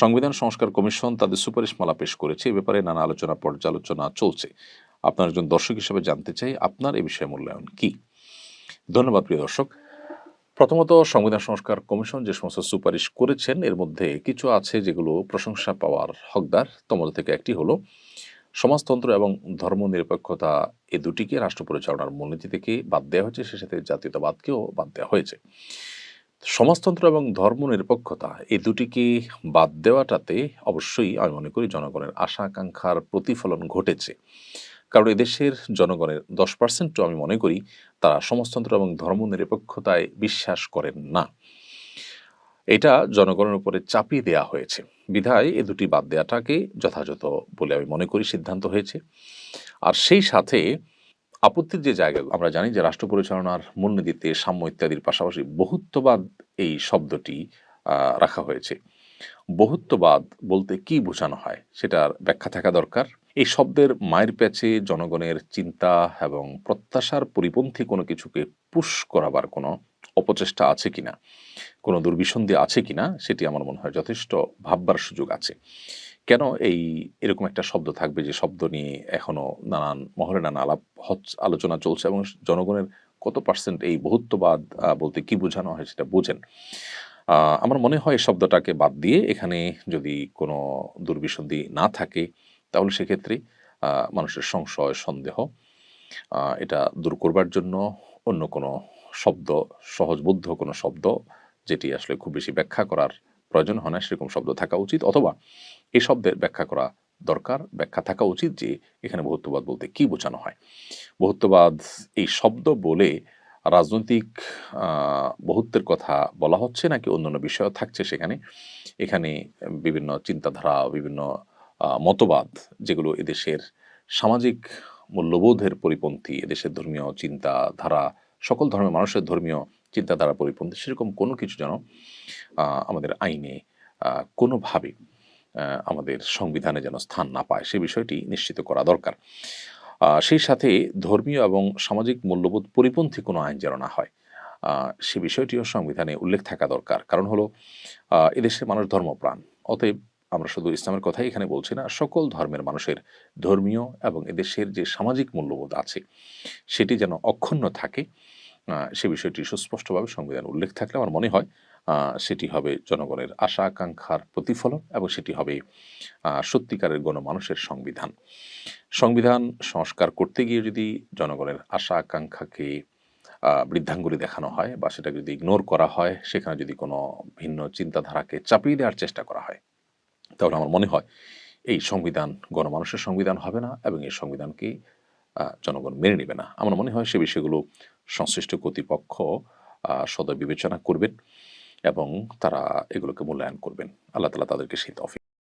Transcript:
সংবিধান সংস্কার কমিশন তাদের সুপারিশমালা পেশ করেছে। এ ব্যাপারে নানা আলোচনা, পর্যালোচনা চলছে। আপনার একজন দর্শক হিসেবে জানতে চাই, আপনার এ বিষয়ে মূল্যায়ন কি? ধন্যবাদ, প্রিয় দর্শক। প্রথমত, সংবিধান সংস্কার কমিশন যে সমস্ত সুপারিশ করেছেন, এর মধ্যে কিছু আছে যেগুলো প্রশংসা পাওয়ার হকদার। তোমাদের থেকে একটি হলো, সমাজতন্ত্র এবং ধর্মনিরপেক্ষতা এ দুটিকে রাষ্ট্র পরিচালনার মূলনীতি থেকে বাদ দেওয়া হয়েছে, সে সাথে জাতীয়তাবাদকেও বাদ দেওয়া হয়েছে। সমাজতন্ত্র এবং ধর্মনিরপেক্ষতা, এই দুটিকে বাদ দেওয়াটাতে অবশ্যই আমি মনে করি জনগণের আশা আকাঙ্ক্ষার প্রতিফলন ঘটেছে। কারণ এদেশের জনগণের দশ পার্সেন্টও আমি মনে করি তারা সমাজতন্ত্র এবং ধর্মনিরপেক্ষতায় বিশ্বাস করেন না। এটা জনগণের উপরে চাপিয়ে দেয়া হয়েছে। বিধায় এ দুটি বাদ দেওয়াটাকে যথাযথ বলে আমি মনে করি সিদ্ধান্ত হয়েছে। আর সেই সাথে আপত্তির যে জায়গা আমরা জানি যে রাষ্ট্র পরিচালনার মূলনীতিতে সাম্য ইত্যাদির পাশাপাশি বহুত্ববাদ এই শব্দটি রাখা হয়েছে। বহুত্ববাদ বলতে কি বোঝানো হয় সেটার ব্যাখ্যা থাকা দরকার। এই শব্দের মায়ের প্যাচে জনগণের চিন্তা এবং প্রত্যাশার পরিপন্থী কোনো কিছুকে পুশ করাবার কোনো অপচেষ্টা আছে কিনা, কোনো দুর্বিসন্ধি আছে কিনা, সেটি আমার মনে হয় যথেষ্ট ভাববার সুযোগ আছে। কেন এই এরকম একটা শব্দ থাকবে যে শব্দ নিয়ে এখনও নানান মহলে নানা আলাপ আলোচনা চলছে এবং জনগণের কত পার্সেন্ট এই বহুত্ববাদ বলতে কি বোঝানো হয় সেটা বোঝেন। আমার মনে হয় শব্দটাকে বাদ দিয়ে এখানে যদি কোনো দুর্বিসন্ধি না থাকে, তাহলে সেক্ষেত্রে মানুষের সংশয়, সন্দেহ এটা দূর করবার জন্য অন্য কোনো শব্দ, সহজবোধ্য কোনো শব্দ, যেটি আসলে খুব বেশি ব্যাখ্যা করার প্রয়োজন হয় না, সেরকম শব্দ থাকা উচিত, অথবা এই শব্দের ব্যাখ্যা করা দরকার। ব্যাখ্যা থাকা উচিত যে এখানে বহুত্ববাদ বলতে কি বোঝানো হয়। বহুত্ববাদ এই শব্দ বলে রাজনৈতিক বহুত্বের কথা বলা হচ্ছে নাকি অন্যান্য বিষয় থাকছে সেখানে। এখানে বিভিন্ন চিন্তাধারা, বিভিন্ন মতবাদ যেগুলো এদেশের সামাজিক মূল্যবোধের পরিপন্থী, এদেশের ধর্মীয় চিন্তাধারা, সকল ধর্মের মানুষের ধর্মীয় চিন্তাধারা পরিপন্থী, সেরকম কোনো কিছু যেন আমাদের আইনে কোনোভাবে আমাদের সংবিধানে যেন স্থান না পায়, সে বিষয়টি নিশ্চিত করা দরকার। সেই সাথে ধর্মীয় এবং সামাজিক মূল্যবোধ পরিপন্থী কোনো আইন যেন না হয় সে বিষয়টিও সংবিধানে উল্লেখ থাকা দরকার। কারণ হলো এদেশের মানুষ ধর্মপ্রাণ, অতএব আমরা শুধু ইসলামের কথাই এখানে বলছি না, সকল ধর্মের মানুষের ধর্মীয় এবং এদেশের যে সামাজিক মূল্যবোধ আছে, সেটি যেন অক্ষুণ্ণ থাকে সে বিষয়টি সুস্পষ্টভাবে সংবিধান উল্লেখ থাকলে আমার মনে হয় সেটি হবে জনগণের আশা, আকাঙ্ক্ষার প্রতিফলন এবং সেটি হবে সত্যিকারের গণমানুষের সংবিধান। সংবিধান সংস্কার করতে গিয়ে যদি জনগণের আশা, আকাঙ্ক্ষাকে বৃদ্ধাঙ্গুলি দেখানো হয় বা সেটাকে যদি ইগনোর করা হয়, সেখানে যদি কোনো ভিন্ন চিন্তাধারাকে চাপিয়ে দেওয়ার চেষ্টা করা হয়, তাহলে আমার মনে হয় এই সংবিধান গণমানুষের সংবিধান হবে না এবং এই সংবিধানকে জনগণ মেনে নেবে না। আমার মনে হয় সে বিষয়গুলো সংশ্লিষ্ট কর্তৃপক্ষ সদয় বিবেচনা করবেন এবং তারা এগুলোকে মূল্যায়ন করবেন। আল্লাহ তালা তাদেরকে সেই তফিক